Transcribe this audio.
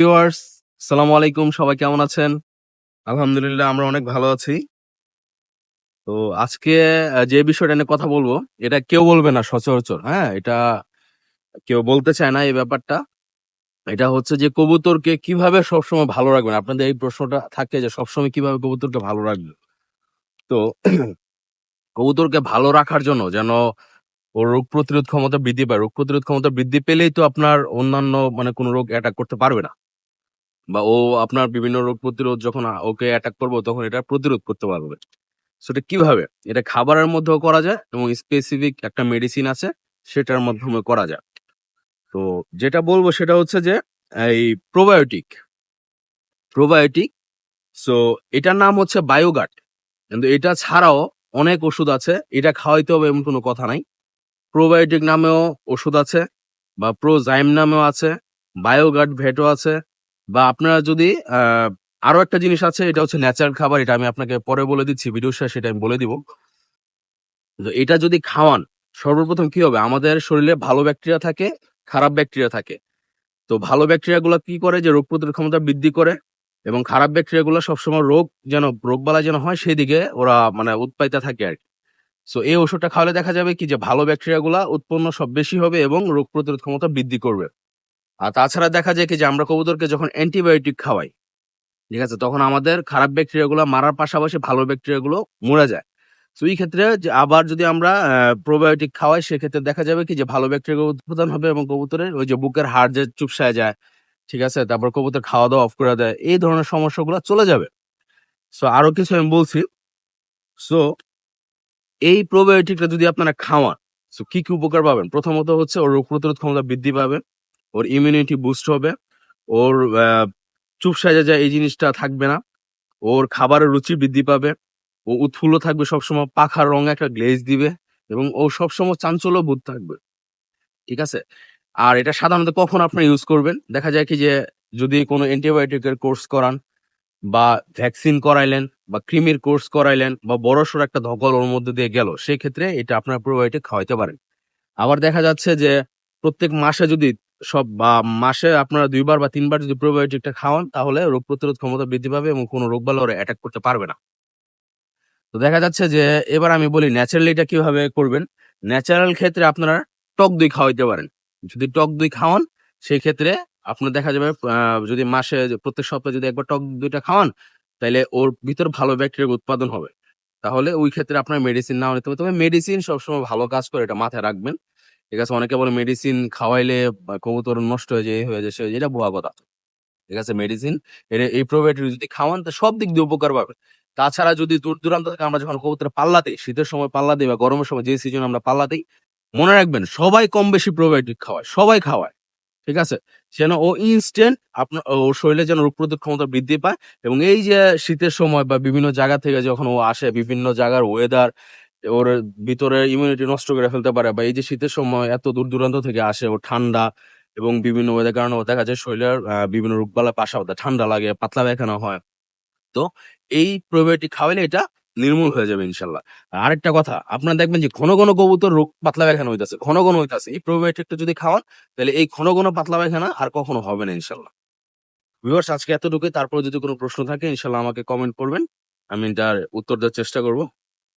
Viewers, সালামু আলাইকুম, সবাই কেমন আছেন? আলহামদুলিল্লাহ, আমরা অনেক ভালো আছি। তো আজকে যে বিষয়টা নিয়ে কথা বলব, এটা কেউ বলবে না, সচরাচর হ্যাঁ? এটা কেউ বলতে চায় না এই ব্যাপারটা। এটা হচ্ছে যে কবুতরকে কীভাবে সবসময় ভালো রাখবেন? আপনাদের এই প্রশ্নটা থাকে যে সবসময় কীভাবে কবুতরকে ভালো রাখবেন? তো কবুতরকে ভালো রাখার জন্য যেন ওর রোগ প্রতিরোধ ক্ষমতা বৃদ্ধি পায়। রোগ প্রতিরোধ ক্ষমতা বৃদ্ধি পেলেই তো আপনার অন্যান্য মানে কোনো রোগ অ্যাটাক করতে পারবে না। বা ও আপনার বিভিন্ন রোগ প্রতিরোধ যখন ওকে অ্যাটাক করব, তখন এটা প্রতিরোধ করতে পারবে। সেটা কীভাবে? এটা খাবারের মধ্যেও করা যায় এবং স্পেসিফিক একটা মেডিসিন আছে, সেটার মাধ্যমে করা যায়। তো যেটা বলব সেটা হচ্ছে যে, এই প্রোবায়োটিক প্রোবায়োটিক সো এটার নাম হচ্ছে বায়োগাট কিন্তু এটা ছাড়াও অনেক ওষুধ আছে, এটা খাওয়াইতে হবে এমন কোনো কথা নাই। প্রোবায়োটিক নামেও ওষুধ আছে বা প্রোজাইম নামেও আছে বায়োগার্ড ভেটও আছে বা আপনারা যদি আরও একটা জিনিস আছে, এটা হচ্ছে ন্যাচারাল খাবার, এটা আমি আপনাকে পরে বলে দিচ্ছি ভিডিও শেষে সেটা আমি বলে দিব। তো এটা যদি খাওয়ান, সর্বপ্রথম কি হবে? আমাদের শরীরে ভালো ব্যাকটেরিয়া থাকে, খারাপ ব্যাকটেরিয়া থাকে। তো ভালো ব্যাকটেরিয়া গুলো কি করে? যে রোগ প্রতিরোধ ক্ষমতা বৃদ্ধি করে এবং খারাপ ব্যাকটেরিয়া গুলো সবসময় রোগ যেন, রোগ বালা যেন হয় সেই দিকে ওরা মানে উৎপাইতে থাকে আর কি। সো এই ওষুধটা খাওয়ালে দেখা যাবে কি? যে ভালো ব্যাকটেরিয়া গুলা উৎপন্ন সব বেশি হবে এবং রোগ প্রতিরোধ ক্ষমতা বৃদ্ধি করবে। আর তাছাড়া দেখা যায় কি যে আমরা কবুতরকে যখন অ্যান্টিবায়োটিক খাওয়াই, ঠিক আছে, তখন আমাদের খারাপ ব্যাকটেরিয়াগুলো মারার পাশাপাশি ভালো ব্যাকটেরিয়াগুলো মরে যায়। তো এই ক্ষেত্রে যে আবার যদি আমরা প্রোবায়োটিক খাওয়াই, সেক্ষেত্রে দেখা যাবে কি যে ভালো ব্যাকটেরিয়া উৎপাদন হবে এবং কবুতরের ওই যে বুকের হাড় যে চুপসায় যায়, ঠিক আছে, তারপর কবুতর খাওয়া দাওয়া অফ করে দেয়, এই ধরনের সমস্যাগুলো চলে যাবে। সো আরও কিছু আমি বলছি। সো এই প্রোবায়োটিকটা যদি আপনারা খাওয়ান সো কি কি উপকার পাবেন? প্রথমত হচ্ছে ওর রোগ প্রতিরোধ ক্ষমতা বৃদ্ধি পাবে। ওর ইমিউনিটি বুস্ট হবে, ওর চুপ সাজা যায় এই জিনিসটা থাকবে না, ওর খাবারের রুচি বৃদ্ধি পাবে, ও উৎফুল্ল থাকবে সবসময়, পাখার রঙে একটা গ্লেজ দিবে এবং ও সবসময় চাঞ্চল্য বোধ থাকবে, ঠিক আছে? আর এটা সাধারণত কখন আপনি ইউজ করবেন? দেখা যায় কি যে যদি কোনো অ্যান্টিবায়োটিকের কোর্স করান বা ভ্যাকসিন করাইলেন বা ক্রিমির কোর্স করাইলেন বা বড়সড় একটা ধকল ওর মধ্যে দিয়ে গেল সেক্ষেত্রে এটা আপনার প্রোবায়োটিক খাওয়াইতে পারেন। আবার দেখা যাচ্ছে যে প্রত্যেক মাসে যদি সব, বা মাসে আপনারা দুইবার বা তিনবার যদি প্রোবায়োটিকটা খাওয়ান, তাহলে রোগ প্রতিরোধ ক্ষমতা বৃদ্ধি পাবে এবং কোনো রোগ বালা ওরা অ্যাটাক করতে পারবে না। তো দেখা যাচ্ছে যে, এবার আমি বলি ন্যাচারালি এটা কীভাবে করবেন? ন্যাচারাল ক্ষেত্রে আপনারা টক দই খাওয়াইতে পারেন। যদি টক দই খাওয়ান সেই ক্ষেত্রে আপনার দেখা যাবে যদি মাসে প্রত্যেক সপ্তাহে যদি একবার টক দইটা খাওয়ান তাহলে ওর ভিতর ভালো ব্যাকটেরিয়া উৎপাদন হবে। তাহলে ওই ক্ষেত্রে আপনার মেডিসিন নাও নিতে হবে। তবে মেডিসিন সবসময় ভালো কাজ করে, এটা মাথায় রাখবেন। ঠিক আছে? অনেকে বলে মেডিসিন খাওয়াইলে কবুতর নষ্ট হয়ে যায় হয়ে যায়, সে এটা ভুয়া কথা। ঠিক আছে? মেডিসিন এই প্রোবায়োটিক যদি খাওয়ান, তো সব দিক দিয়ে উপকার পাবে। তাছাড়া যদি দূর দূরান্ত থেকে আমরা যখন কবুতর পাল্লা দিই, শীতের সময় পাল্লা দিই, বা গরমের সময় যে সিজন আমরা পাল্লা দিই, মনে রাখবেন, সবাই কম বেশি প্রোবায়োটিক খাওয়ায়, সবাই খাওয়ায়। ঠিক আছে? যেন ও ইনস্ট্যান্ট আপনার ওর শরীরে যেন রোগ প্রতিরোধ ক্ষমতা বৃদ্ধি পায়, এবং এই যে শীতের সময় বা বিভিন্ন জায়গা থেকে যখন ও আসে, বিভিন্ন জায়গার ওয়েদার ওর ভিতরে ইমিউনিটি নষ্ট করে ফেলতে পারে বা এই যে শীতের সময় এত দূর দূরান্ত থেকে আসে ও ঠান্ডা এবং বিভিন্ন ওয়েদার কারণে দেখা যায় শরীরের বিভিন্ন রোগবালা পাশা হতে ঠান্ডা লাগে, পাতলা পায়খানা হয়। তো এই প্রোবায়োটিক খাওয়াইলে এটা নির্মূল হয়ে যাবে ইনশাল্লাহ আর আরেকটা কথা, আপনারা দেখবেন যে ঘন ঘন কবুতর রোগ পাতলা পায়খানা হইতেছে, ঘন ঘন হইতেছে। এই প্রোবায়োটিকটা যদি খাওয়ান, তাহলে এই ঘন ঘন পাতলা পায়খানা আর কখনো হবে না ইনশাল্লাহ ভিউয়ার্স আজকে এতটুকুই। তারপরে যদি কোনো প্রশ্ন থাকে ইনশাল্লাহ আমাকে কমেন্ট করবেন। আমি তার উত্তর দেওয়ার চেষ্টা করব।